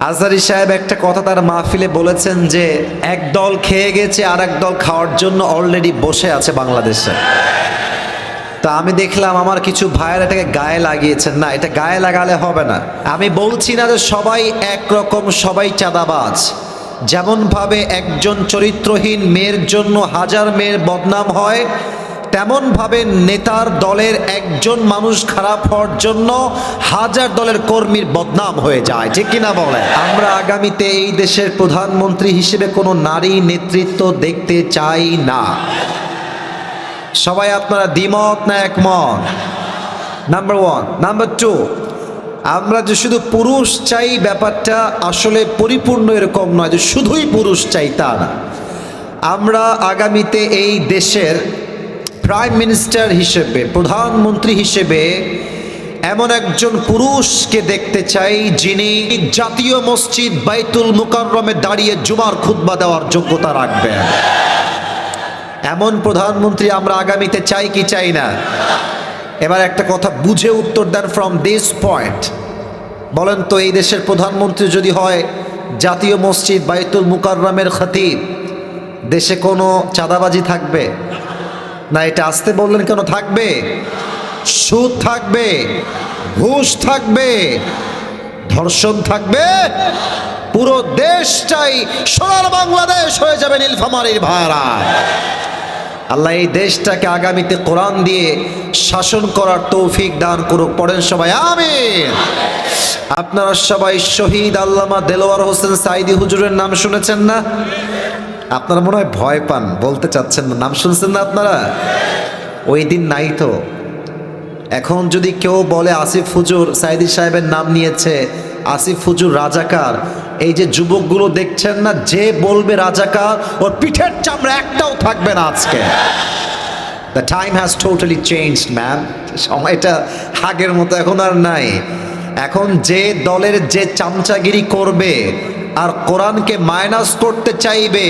আজারি সাহেব একটা কথা তার মাহফিলে বলেছেন যে, এক দল খেয়ে গেছে আর এক দল খাওয়ার জন্য অলরেডি বসে আছে বাংলাদেশে। তা আমি দেখলাম আমার কিছু ভাইয়ের এটাকে গায়ে লাগিয়েছেন। না, এটা গায়ে লাগালে হবে না। আমি বলছি না যে সবাই একরকম, সবাই চাঁদাবাজ। যেমনভাবে একজন চরিত্রহীন মেয়ের জন্য হাজার মেয়ের বদনাম হয় তেমনভাবে নেতার দলের একজন মানুষ খারাপ হওয়ার জন্য হাজার দলের কর্মীর বদনাম হয়ে যায়, ঠিক কিনা বলে আমরা আগামীতে এই দেশের প্রধানমন্ত্রী হিসেবে কোনো নারী নেতৃত্ব দেখতে চাই না। সবাই আপনারা দ্বিমত না একমত? নাম্বার ওয়ান নাম্বার টু আমরা যে শুধু পুরুষ চাই ব্যাপারটা আসলে পরিপূর্ণ এরকম নয় যে শুধুই পুরুষ চাই তা না। আমরা আগামীতে এই দেশের প্রাইম মিনিস্টার হিসেবে প্রধানমন্ত্রী হিসেবে এমন একজন পুরুষকে দেখতে চাই যিনি জাতীয় মসজিদ বাইতুল মুকাররমে দাঁড়িয়ে জুমার খুতবা দেওয়ার যোগ্যতা রাখবেন। এমন প্রধানমন্ত্রী আমরা আগামীতে চাই কি চাই না? এবার একটা কথা বুঝে উত্তর দেন ফ্রম দিস পয়েন্ট বলেন তো, এই দেশের প্রধানমন্ত্রী যদি হয় জাতীয় মসজিদ বাইতুল মুকাররমের খতিব, দেশে কোনো চাঁদাবাজি থাকবে? না, এটা আসতে বললেন কেন? থাকবে। সুদ থাকবে, ঘুষ থাকবে, ধর্ষণ থাকবে। পুরো দেশটাই সোনার বাংলাদেশ হয়ে যাবে নীলফামারীর ভাড়া। আল্লাহ এই দেশটাকে আগামীতে কোরআন দিয়ে শাসন করার তৌফিক দান করুক। পড়েন সবাই, আমিন। আপনারা সবাই শহীদ আল্লামা দেলোয়ার হোসেন সাইদি হুজুরের নাম শুনেছেন না? আপনারা মনে হয় ভয় পান, বলতে চাচ্ছেন না। নাম শুনছেন না আপনারা? ওই দিন নাই তো। এখন যদি কেউ বলে আসিফ হুজুর, সাইদি সাহেবের নাম নিয়েছে, আসিফ হুজুর রাজাকার, এই যে যুবকগুলো দেখছেন না, যে বলবে রাজাকার, ওর পিঠের চামড়া একটাও থাকবে না আজকে। The time has totally change ma'am সময়টা আগের মতো এখন আর নাই। এখন যে দলের যে চামচাগিরি করবে আর কোরআনকে মাইনাস করতে চাইবে।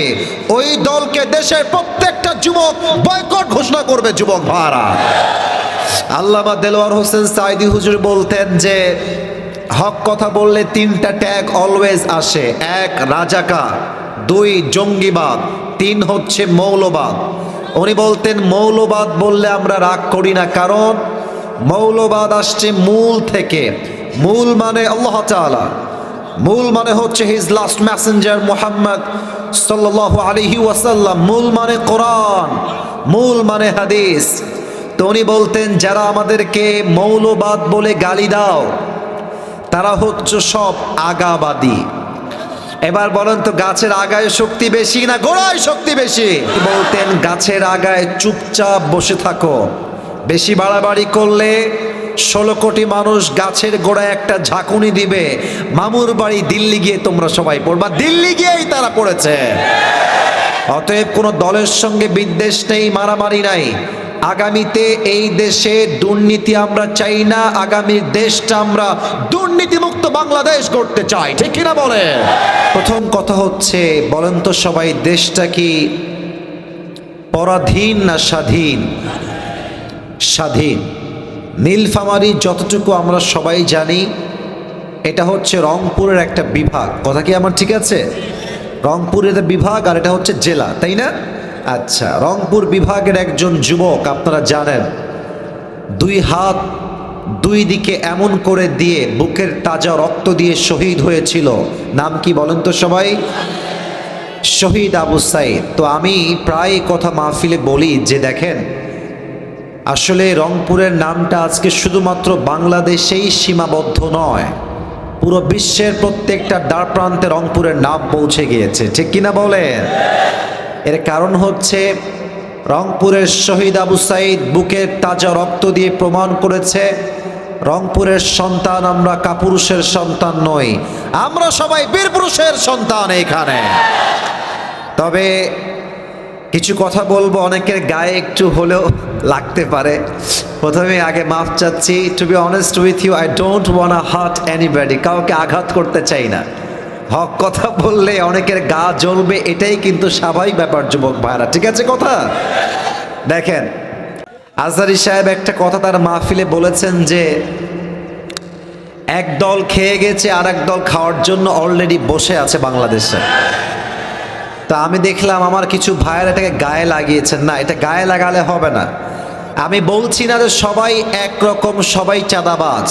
ওই দলকে দেশের প্রত্যেকটা যুবক বয়কট ঘোষণা করবে, যুবক ভাড়া আল্লামা দেলোয়ার হোসেন সাইদি হুজুর বলতেন যে, হক কথা বললে তিনটা ট্যাগ অলওয়েজ আসে। এক, রাজাকার, দুই, জঙ্গিবাদ, তিন হচ্ছে মৌলবাদ। উনি বলতেন, মৌলবাদ বললে আমরা রাগ করি না, কারণ মৌলবাদ আসছে মূল থেকে। মূল মানে আল্লাহ তাআলা। মূল মানে হচ্ছে হিজ লাস্ট মেসেঞ্জার মোহাম্মদ সাল্লাহ আলহি ওয়াসাল্লাম। মূল মানে কোরআন, মূল মানে হাদিস। তো উনি বলতেন, যারা আমাদেরকে মৌলবাদ বলে গালি দাও, তারা হচ্ছে সব আগাবাদী। এবার বলেন তো, গাছের আগায় শক্তি বেশি না গোড়ায় শক্তি বেশি? বলতেন, গাছের আগায় চুপচাপ বসে থাকো, বেশি বাড়াবাড়ি করলে ষোলো কোটি মানুষ গাছের গোড়ায় একটা ঝাঁকুনি দিবে। মামুর বাড়ি দিল্লি গিয়ে তোমরা সবাই পড়বা। দিল্লি গিয়েই তারা পড়েছে। অতএব কোনো দলের সঙ্গে বিদ্বেষ নেই, মারামারি নাই। আগামীতে এই দেশে দুর্নীতি আমরা চাই না আগামীর দেশটা আমরা দুর্নীতিমুক্ত বাংলাদেশ করতে চাই। ঠিক কিনা বলে? প্রথম কথা হচ্ছে, বলেন তো সবাই, দেশটা কি পরাধীন না স্বাধীন? স্বাধীন। নীলফামারী যতটুকু আমরা সবাই জানি, এটা হচ্ছে রংপুরের একটা বিভাগ। কথা কি আমার ঠিক আছে? রংপুরের বিভাগ আর এটা হচ্ছে জেলা, তাই না? আচ্ছা রংপুর বিভাগের একজন যুবক, আপনারা জানেন, দুই হাত দুই দিকে এমন করে দিয়ে বুকের তাজা রক্ত দিয়ে শহীদ হয়েছিল। নাম কি বলেন তো সবাই? শহীদ আবু সাইদ। তো আমি প্রায় কথা মাহফিলে বলি যে দেখেন আসলে রংপুরের নামটা আজকে শুধুমাত্র বাংলাদেশেই সীমাবদ্ধ নয়। পুরো বিশ্বের প্রত্যেকটা দ্বার প্রান্তে রংপুরের নাম পৌঁছে গিয়েছে। ঠিক কিনা বলেন? এর কারণ হচ্ছে রংপুরের শহীদ আবু সাইদ বুকের তাজা রক্ত দিয়ে প্রমাণ করেছে, রংপুরের সন্তান আমরা কাপুরুষের সন্তান নই, আমরা সবাই বীর পুরুষের সন্তান এখানে। তবে কিছু কথা বলব, অনেকের গায়ে একটু হলেও লাগতে পারে। প্রথমে আগে মাফ চাচ্ছি to be honest with you I don't wanna hurt anybody কাউকে আঘাত করতে চাই না। হক কথা বললে অনেকের গা জ্বলবে, এটাই কিন্তু স্বাভাবিক ব্যাপার, যুবক ভাইরা, ঠিক আছে কথা? দেখেন, আজহারি সাহেব একটা কথা তার মাহফিলে বলেছেন যে, এক দল খেয়ে গেছে আর এক দল খাওয়ার জন্য অলরেডি বসে আছে বাংলাদেশে। তা আমি দেখলাম আমার কিছু ভাইয়ের এটাকে গায়ে লাগিয়েছেন। না, এটা গায়ে লাগালে হবে না। আমি বলছি না যে সবাই একরকম, সবাই চাঁদাবাজ।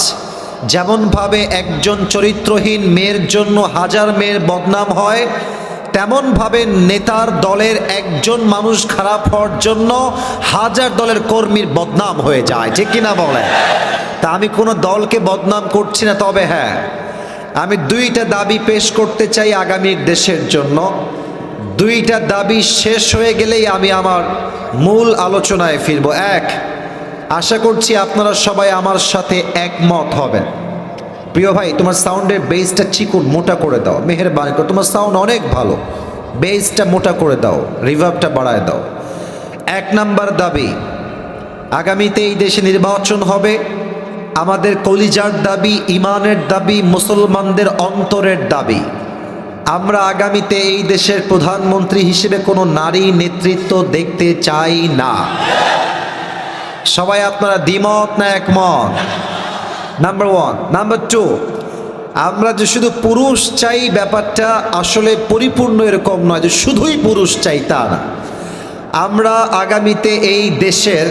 যেমনভাবে একজন চরিত্রহীন মেয়ের জন্য হাজার মেয়ের বদনাম হয়, তেমনভাবে নেতার দলের একজন মানুষ খারাপ হওয়ার জন্য হাজার দলের কর্মীর বদনাম হয়ে যায়। ঠিক কিনা বলে তা আমি কোনো দলকে বদনাম করছি না, তবে হ্যাঁ আমি দুইটা দাবি পেশ করতে চাই আগামীর দেশের জন্য। দুইটা দাবি শেষ হয়ে গেলেই আমি আমার মূল আলোচনায় ফিরব। এক, আশা করছি আপনারা সবাই আমার সাথে একমত হবেন। প্রিয় ভাই, তোমার সাউন্ডের বেসটা চিকুন, মোটা করে দাও। মেহেরবানি করে। তোমার সাউন্ড অনেক ভালো। বেসটা মোটা করে দাও। রিভার্বটা বাড়ায় দাও। এক নাম্বার দাবি, আগামীতে এই দেশে নির্বাচন হবে। আমাদের কলিজার দাবি, ইমানের দাবি, মুসলমানদের অন্তরের দাবি। আমরা আগামীতে এই দেশের প্রধানমন্ত্রী হিসেবে কোনো নারী নেতৃত্ব দেখতে চাই না। সবাই আপনারা দ্বিমত না একমত? নাম্বার ওয়ান নাম্বার টু আমরা যে শুধু পুরুষ চাই ব্যাপারটা আসলে পরিপূর্ণ এরকম নয় যে শুধুই পুরুষ চাই তা না। আমরা আগামীতে এই দেশের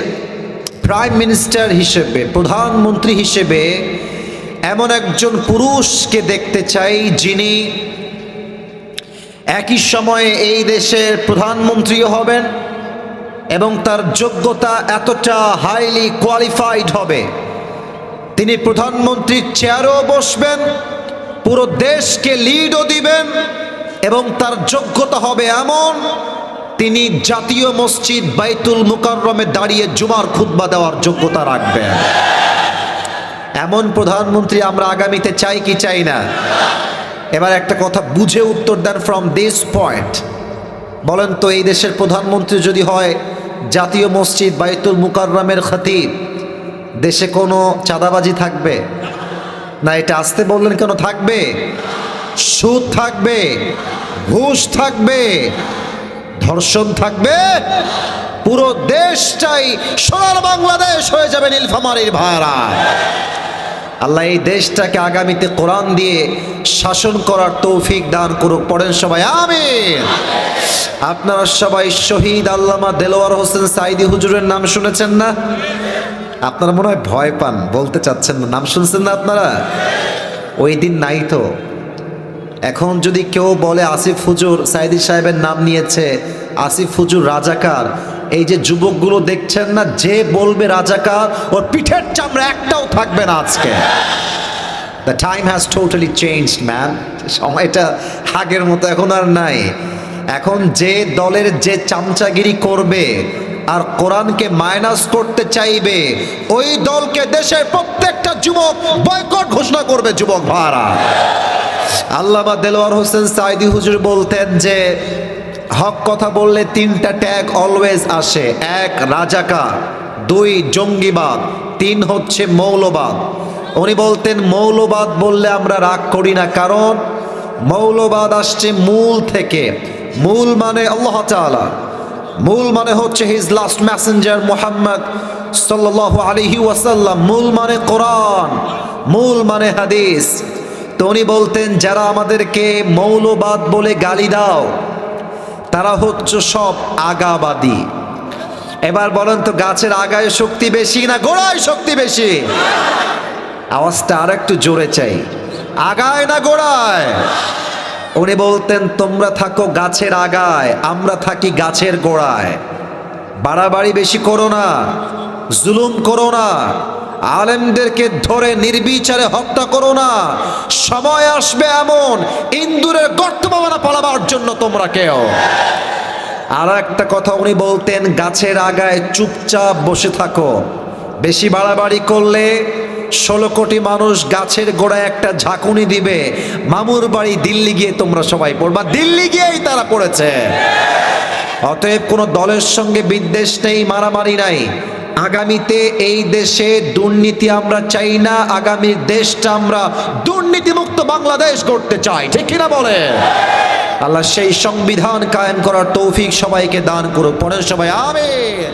প্রাইম মিনিস্টার হিসেবে, প্রধানমন্ত্রী হিসেবে এমন একজন পুরুষকে দেখতে চাই যিনি একই সময়ে এই দেশের প্রধানমন্ত্রীও হবেন এবং তার যোগ্যতা এতটা হাইলি কোয়ালিফাইড হবে। তিনি প্রধানমন্ত্রীর চেয়ারও বসবেন, পুরো দেশকে লিডও দিবেন এবং তার যোগ্যতা হবে এমন, তিনি জাতীয় মসজিদ বাইতুল মুকাররমে দাঁড়িয়ে জুমার খুতবা দেওয়ার যোগ্যতা রাখবেন। এমন প্রধানমন্ত্রী আমরা আগামীতে চাই কি চাই না? এবার একটা কথা, বুঝে উত্তর দেন ফ্রম দিস পয়েন্ট বলেন তো, এই দেশের প্রধানমন্ত্রী যদি হয়, জাতীয় মসজিদ বাইতুল মুকাররমের খতিব, দেশে কোনো চাঁদাবাজি থাকবে? না, এটা আসতে বললেন কেন, থাকবে? সুদ থাকবে, ঘুষ থাকবে, ধর্ষণ থাকবে, পুরো দেশটাই সোনার বাংলাদেশ হয়ে যাবে নীলফামারীর ভাড়া আল্লাহ এই দেশটাকে আগামীতে কোরআন দিয়ে শাসন করার তৌফিক দান করুক। পড়েন সবাই, আমিন। আপনারা সবাই শহীদ আল্লামা দেলোয়ার হোসেন সাইদি হুজুরের নাম শুনেছেন না? আপনারা মনে হয় ভয় পান, বলতে চাচ্ছেন না। নাম শুনছেন না আপনারা? ওই দিন নাই তো। এখন যদি কেউ বলে আসিফ হুজুর, সাইদি সাহেবের নাম নিয়েছে, আসিফ হুজুর রাজাকার এই যে যুবকগুলো দেখছেন না, যে বলবে রাজাকার, ওর পিঠের চামড়া একটাও থাকবে না আজকে। The time has totally change man সময়টা আগের মতো এখন আর নাই। এখন যে দলের যে চামচাগিরি করবে আর কোরআনকে মাইনাস করতে চাইবে, ওই দলকে দেশের প্রত্যেকটা যুবক বয়কট ঘোষণা করবে, যুবক ভাড়া আল্লামা দেলোয়ার হোসেন সাইদি হুজুর বলতেন যে হক কথা বললে তিনটা ট্যাগ অলওয়েজ আসে। এক, রাজাকার। দুই, জঙ্গিবাদ। তিন হচ্ছে মৌলবাদ। উনি বলতেন, মৌলবাদ বললে আমরা রাগ করি না, কারণ মৌলবাদ আসছে মূল থেকে। মূল মানে আল্লাহ তাআলা। মূল মানে হচ্ছে হিজ লাস্ট ম্যাসেঞ্জার মোহাম্মদ সাল্লাল্লাহু আলাইহি ওয়াসাল্লাম। মূল মানে কোরআন। মূল মানে হাদিস। তো উনি বলতেন, যারা আমাদেরকে মৌলবাদ বলে গালি দাও তারা হচ্ছে সব আগাবাদী। এবার বলেন তো, গাছের আগায় শক্তি বেশি না গোড়ায় শক্তি বেশি? আওয়াজটা আর একটু জোরে চাই। আগায় না গোড়ায়? উনি বলতেন, তোমরা থাকো গাছের আগায়, আমরা থাকি গাছের গোড়ায়। বাড়াবাড়ি বেশি করো না, জুলুম করো না। আলেমদেরকে ধরে নির্বিচারে হত্যা করো না। সময় আসবে এমন ইন্দুরের গর্ত বাবানা পালাবার জন্য তোমরা কেউ। আর একটা কথা উনি বলতেন, গাছের আগায় চুপচাপ বসে থাকো। বেশি বাড়াবাড়ি করলে ষোলো কোটি মানুষ গাছের গোড়ায় একটা ঝাঁকুনি দিবে। মামুর বাড়ি দিল্লি গিয়ে তোমরা সবাই পড়বা। দিল্লি গিয়েই তারা পড়েছে। অতএব কোনো দলের সঙ্গে বিদ্বেষ নেই, মারামারি নাই। আগামীতে এই দেশে দুর্নীতি আমরা চাই না, আগামী দেশটা আমরা দুর্নীতিমুক্ত বাংলাদেশ করতে চাই। ঠিক না বলে? আল্লাহ সেই সংবিধান কায়েম করার তৌফিক সবাইকে দান করুক। পরের সবাই, আমিন।